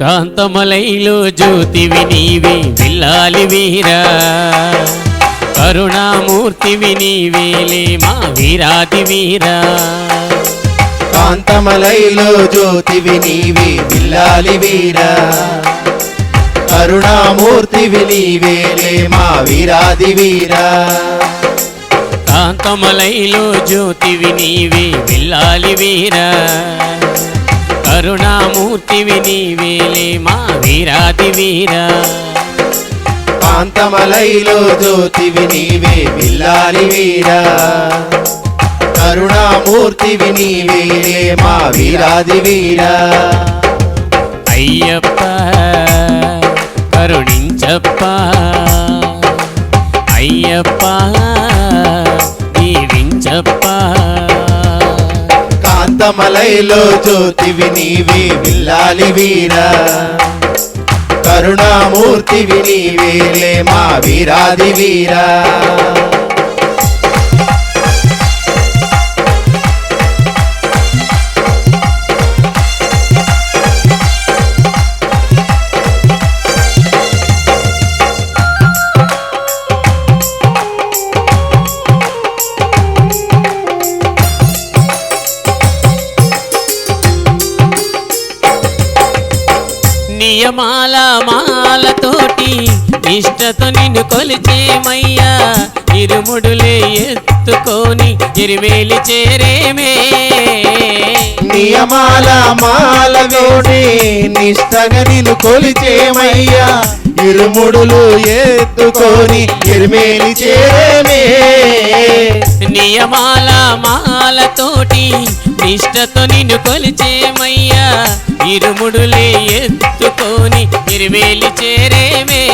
కాంతమలైలో జ్యోతివి నీవే విల్లాలి వీరా. కరుణామూర్తివి నీవేలే మా వీరాది వీరా. కాంతమలైలో జ్యోతివి నీవి బిల్లాలి వీరా. కరుణామూర్తివి నీవేలే మా వీరాది వీరా. కాంతమలైలో జ్యోతివి నీవే విల్లాలి వీరా. కరుణామూర్తివి నీవేలే మా వీరాది వీరా. కాంతమలైలో జ్యోతివి నీవే బిల్లాలి వీరా. కరుణామూర్తివి నీవేలే మా వీరాది వీరా. అయ్యప్ప కరుణించప్ప. అయ్యప్ప దీవించప్ప కాంతమలైలో జ్యోతివి నీవే విల్లాలి వీరా. కరుణామూర్తివి నీవేలే మా వీరాది వీరా. నియమాల మాలతోటి నిష్టతో నిన్ను కొలిచేమయ్యా ఇరుముడులే ఎత్తుకొని ఇరువేలి చేరేమే. నియమాల మాలతోటి నిష్టగా నిన్ను కొలిచేమయ్యా ఇరుముడులు ఎత్తుకొని ఎరిమేలి చేరేమే. నియమాల మాలతోటి నిష్టతో నిన్ను కొలిచేమయ్యా ఇరుముడులే ఎత్తుకొని ఇరువేలి చేరేమే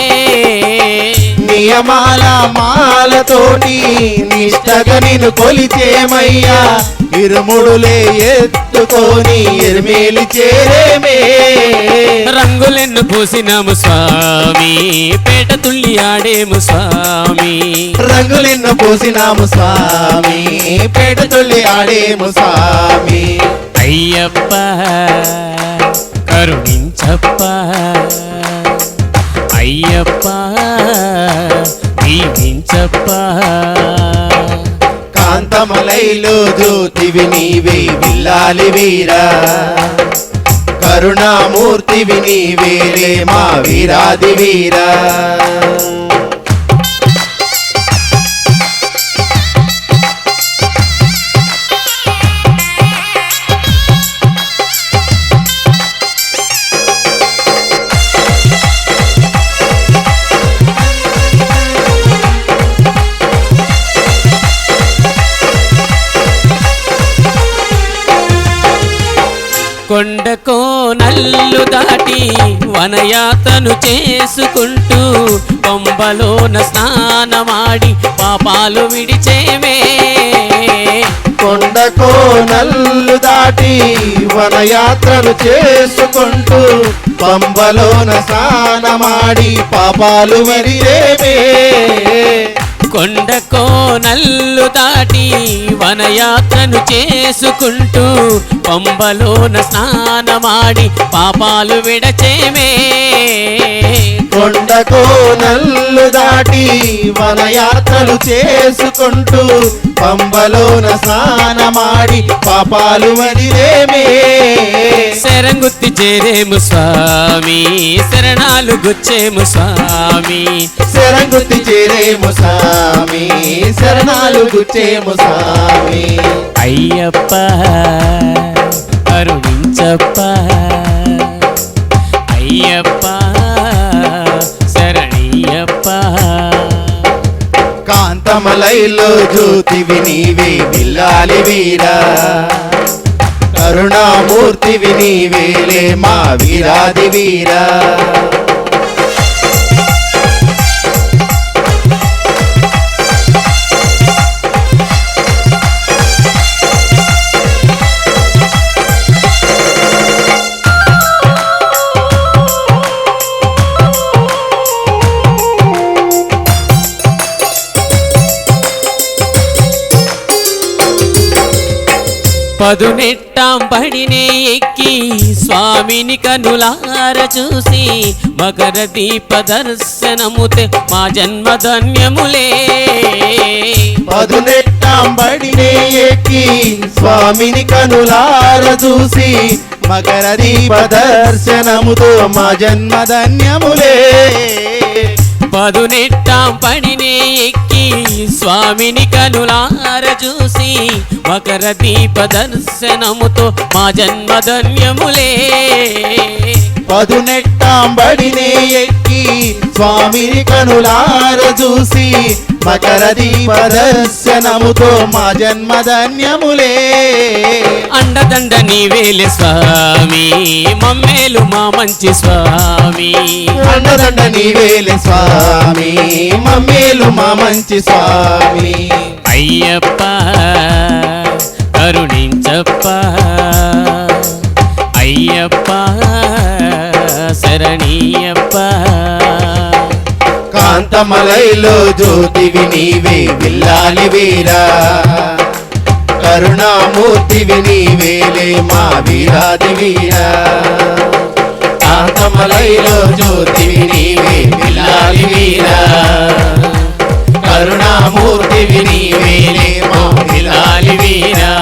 నియమాల మాలతోటి నిష్టగా నిన్ను కొలిచేమయ్యా. ఇరుముడులే ఎత్తుకొని ఎరిమేలి చేరేమే రంగులెన్ను పూసినాము స్వామి పేట తుళ్ళి ఆడేము స్వామి. రంగులెన్నో పూసినాము స్వామి పేట తొల్లి ఆడేము స్వామి. అయ్యప్ప కరుణించప్ప. అయ్యప్ప దీవించప్ప కాంతమలైలో జ్యోతివి నీవే విల్లాలి వీరా. కరుణామూర్తివి నీవేలే మా వీరాది వీరా. కొండకో నల్లు దాటి వనయాతను చేసుకుంటూ పంబలోన స్నానమాడి పాపాలు విడిచేమే కొండకో నల్లు దాటి వనయాత్రలు చేసుకుంటూ పంబలోన స్నానమాడి పాపాలు మరియేమే కొండకో నల్లు దాటి వనయాత్రను చేసుకుంటూ పంబలోన స్నానమాడి పాపాలు విడచేమే. కొండకో నల్లు దాటి వనయాత్రలు చేసుకుంటూ పంబలోన స్నానమాడి పాపాలు మరియేమే శరంగుత్తి చేరేము స్వామి శరణాలు గుచ్చేము స్వామి. శరంగుతి చేరేము స్వామి శరణాలు గుచ్చేము స్వామి. అయ్యప్ప అరుణించప్ప అయ్యప్ప శరణయ్యప్ప కాంతమలైలో జ్యోతివి నీవే విల్లాలి వీరా. కరుణామూర్తివి నీవేలే మా వీరాది వీరా. పదునెట్టంబడినే ఎక్కి స్వామిని కనులార చూసి మకర దీప దర్శనముతే మా జన్మ ధన్యములే బడినే ఎక్కి స్వామిని కనులార చూసి మకర దీప దర్శనముతో మా జన్మ ధన్యములే పదునెట్టాం పడినే ఎక్కి స్వామిని కనులార చూసి మకర దీప దర్శనముతో మా జన్మధన్యములే. పదునెట్టాం బడినే ఎక్కి స్వామిని కనులార చూసి మకర దీప దర్శనముతో మా జన్మధన్యములే అండదండ నీవేలే స్వామి మమ్మేలు మా మంచి స్వామి. అండదండ నీవేలే స్వామి మమ్మేలు మా మంచి స్వామి. అయ్యప్ప కరుణించప్ప కరణీయప్ప కాంతమలైలో జ్యోతివి నీవే విల్లాలి వీరా. కరుణామూర్తివి నీవేలే మా వీరాది వీరా. కాంతమలైలో జ్యోతివి నీవే విల్లాలి వీరా. కరుణామూర్తివి నీవేలే మా విల్లాలి వీరా.